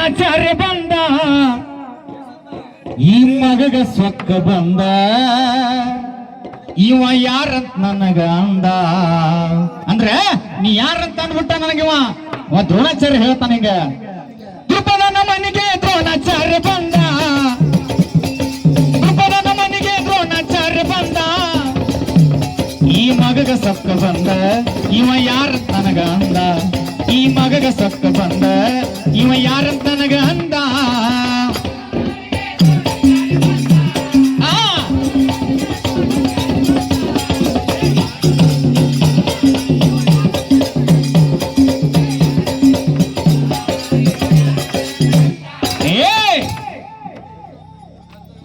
ದ್ರೋಣಾಚಾರ್ಯ ಬಂದ. ಈ ಮಗಗ ಸೊಕ್ಕ ಬಂದ. ಇವ ಯಾರಂತ ನನಗ ಅಂದ. ಅಂದ್ರೆ, ನೀ ಯಾರಂತ ಅಂದ್ಬಿಟ್ಟ ನನಗಿವ ದ್ರೋಣಾಚಾರ್ಯ ಹೇಳ್ತಾನ ಹಿಂಗ ದ್ರುಪದನ ಮನೆಗೆ ದ್ರೋಣಾಚಾರ್ಯ ಬಂದ. ದ್ರುಪದನ ಮನೆಗೆ ದ್ರೋಣಾಚಾರ್ಯ ಬಂದ. ಈ ಮಗಗ ಸೊಕ್ಕ ಬಂದ. ಇವ ಯಾರಂತ ನನಗ ಅಂದ. ಈ ಮಗಗ ಸತ್ತ ಬಂದ, ಇವ ಯಾರಂತ ನನಗ ಅಂದ?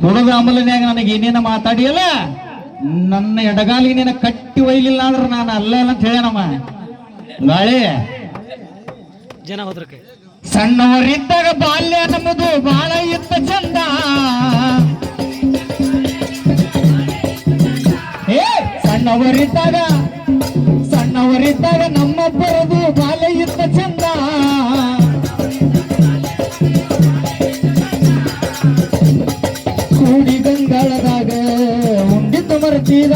ಕುಡದ ಅಮಲನ್ಯಾಗ ನನಗೆ ಏನೇನ ಮಾತಾಡಿಯಲ್ಲ? ನನ್ನ ಎಡಗಾಲಿಗೆ ನೀನ ಕಟ್ಟಿ ಒಯ್ಲಿಲ್ಲ ಅಂದ್ರೆ ನಾನು ಅಲ್ಲೇ ಅಂತ ಹೇಳೇನಮ್ಮ ಗಾಳಿ. ಜನ ಹೋದ್ರಕ್ಕೆ. ಸಣ್ಣವರಿದ್ದಾಗ ಬಾಲ್ಯ ನಮ್ಮದು ಬಾಳ ಇತ್ತ ಚಂದ. ಏ, ಸಣ್ಣವರಿದ್ದಾಗ ಸಣ್ಣವರಿದ್ದಾಗ ನಮ್ಮಬ್ಬರದು ಬಾಲ್ಯ ಇತ್ತ ಚಂದ. ಕೂಡಿ ಗಂಗಾಳದಾಗ ಉಂಡಿತ್ತು ಮರ್ತಿದ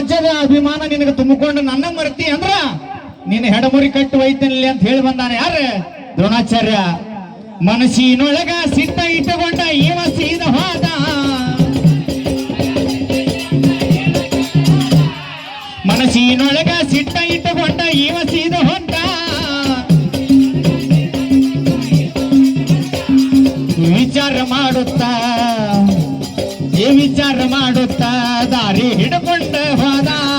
ರಾಜ್ಯದ ಅಭಿಮಾನ ನಿನಗೆ ತುಂಬಿಕೊಂಡು ನನ್ನ ಮರ್ತಿ ಅಂದ್ರ ನೀನು ಹೆಡಮುರಿ ಕಟ್ಟು ಒಯ್ತೇನಿಲ್ಲ ಅಂತ ಹೇಳಿ ಬಂದಾನೆ. ಯಾರ ದ್ರೋಣಾಚಾರ್ಯ. ಮನಸ್ಸಿನೊಳಗ ಸಿದ್ದ ಇಟ್ಟುಕೊಂಡ ಇವ ಸೀದ ಹೋದ. ಮನಸ್ಸಿನೊಳಗ ಸಿಟ್ಟ ಇಟ್ಟುಕೊಂಡ ಇವ கொண்டு கொண்டு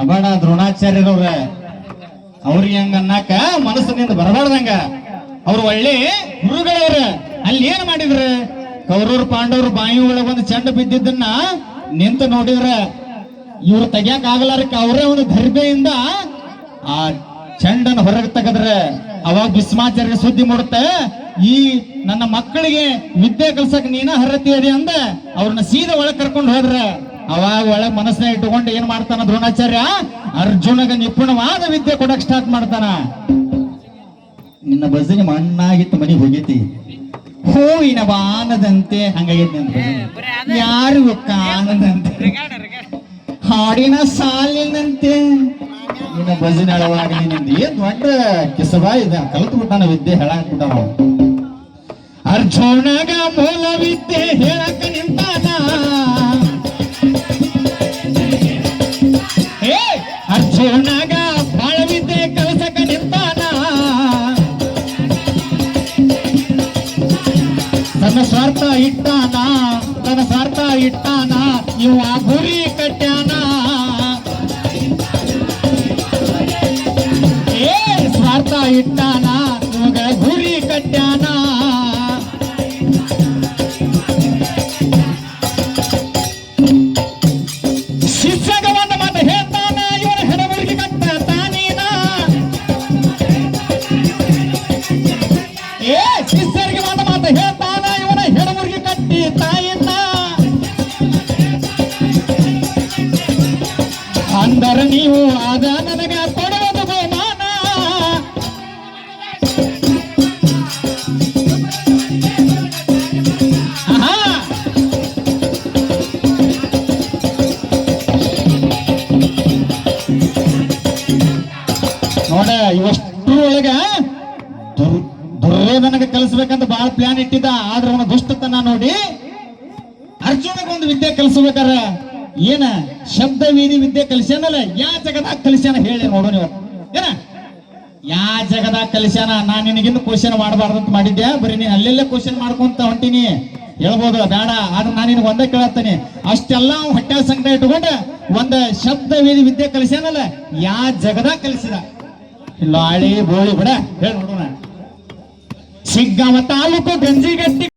ಅನ್ನಬೇಡ ದ್ರೋಣಾಚಾರ್ಯರವ್ರ ಅವ್ರಿಗೆ ಹಂಗ ಅನ್ನಾಕ ಮನಸ್ಸಿನಿಂದ ಬರಬಾರ್ದಂಗ. ಅವ್ರು ಒಳ್ಳೆ ಗುರುಗಳವ್ರ. ಅಲ್ಲಿ ಏನ್ ಮಾಡಿದ್ರ? ಕೌರವ್ರು ಪಾಂಡವ್ರು ಬಾಯಿ ಒಳಗ ಒಂದು ಚಂಡ ಬಿದ್ದಿದ್ದನ್ನ ನಿಂತು ನೋಡಿದ್ರ ಇವ್ರು ತೆಗ್ಯಾಕ ಆಗಲಾರಕ್ಕೆ ಅವರೇ ಒಂದು ಧರ್ಮೆಯಿಂದ ಆ ಚಂಡನ್ ಹೊರಗೆ ತೆಗದ್ರ ಅವಾಗ ಭೀಸ್ಮಾಚಾರ್ಯ ಸುದ್ದಿ ಮೂಡುತ್ತೆ. ಈ ನನ್ನ ಮಕ್ಕಳಿಗೆ ವಿದ್ಯೆ ಕಲ್ಸಕ್ ನೀನ ಹರತಿ ಅದಿ ಅಂದ. ಅವ್ರನ್ನ ಸೀದಾ ಒಳಗ್ ಕರ್ಕೊಂಡು ಹೋದ್ರ ಅವಾಗ ಒಳಗ್ ಮನಸ್ಸನ್ನ ಇಟ್ಟುಕೊಂಡು ಏನ್ ಮಾಡ್ತಾನ ದ್ರೋಣಾಚಾರ್ಯ? ಅರ್ಜುನಗ ನಿಪುಣವಾದ ವಿದ್ಯೆ ಕೊಡಕ್ ಸ್ಟಾರ್ಟ್ ಮಾಡ್ತಾನ. ನಿನ್ನ ಬಸ್ಸಿಗೆ ಮಣ್ಣಾಗಿತ್ತು ಮನಿ ಹೋಗೈತಿ. ಹೂವಿನ ಬಾನದಂತೆ ಹಂಗಾಗೈತಿ ಅಂತ ಭಜನೆ. ಯಾರಿಗೂ ಕಾಣದಂತೆ. ಹಾಡಿನ ಸಾಲಿನಂತೆ. ನಿನ್ನ ಭಜನೆ ಅಳವಾಗಿ ನಿಂದ ಏನ್ ದೊಡ್ಡ ಕಿಸಬ ಇದೆ. ವಿದ್ಯೆ ಹೇಳಾಕ್ಬಿಟ್ಟ. ಅರ್ಜುನಗ ಮೂಲ ತನ್ನ ಸ್ವಾರ್ಥ ಇಟ್ಟಾನ ತನ್ನ ಸ್ವಾರ್ಥ ಇಟ್ಟಾನ ಇವ ಗುರಿ ಕಟ್ಯಾನ ಏ ಸ್ವಾರ್ಥ ಇಟ್ಟಾನ ನೀವು ಆದ ನನಗೆ ಕೊಡುವುದು ಬಹುಮಾನ ನೋಡ ಇವಷ್ಟ್ರ ಒಳಗ ದುರ್ ದುರ್ಯೋಧನಗೆ ಕಲಿಸ್ಬೇಕಂತ ಬಹಳ ಪ್ಲಾನ್ ಇಟ್ಟಿದ್ದ. ಆದ್ರೆ ಅವನ ದುಷ್ಟತನ ನೋಡಿ ಅರ್ಜುನಗೊಂದು ವಿದ್ಯೆ ಕಲಿಸ್ಬೇಕಾರ. ಏನ ಶಬ್ದ ವೀದಿ ವಿದ್ಯೆ ಕಲಿಸ್ಯಾನಲ್ಲ? ಯಾ ಜಗದಾಗ ಕಲಿಸ್ಯಾನ ಹೇಳಿ ನೋಡು ನೀವು. ಏನ? ಯಾ ಜಗದಾಗ ಕಲಿಸ್ಯಾನ? ನಾ ನಿನಗಿಂದ ಕ್ವಶನ್ ಮಾಡಬಾರ್ದು ಅಂತ ಮಾಡಿದ್ದೆ ಬರೀ ನೀನ್ ಅಲ್ಲೆಲ್ಲ ಕ್ವಶನ್ ಮಾಡ್ಕೊಂತ ಹೊಂಟಿನಿ. ಹೇಳ್ಬೋದು, ಬೇಡ. ಆದ್ರೆ ನಾನು ನಿನಗೆ ಒಂದೇ ಕೇಳತ್ತೇನೆ. ಅಷ್ಟೆಲ್ಲ ಹೊಟ್ಟೆ ಸಂಕಟ ಇಟ್ಕೊಂಡ ಒಂದ ಶಬ್ದ ವೇದಿ ವಿದ್ಯೆ ಕಲಿಸ್ಯಾನಲ್ಲ? ಯಾ ಜಗದಾಗ ಕಲಿಸಿದ? ಲಾಳಿ ಬೋಳಿ ಬಿಡ. ಹೇಳ ನೋಡೋಣ. ಸಿಗ್ಗಾವ ತಾಲೂಕು ಗಂಜಿಗಟ್ಟಿ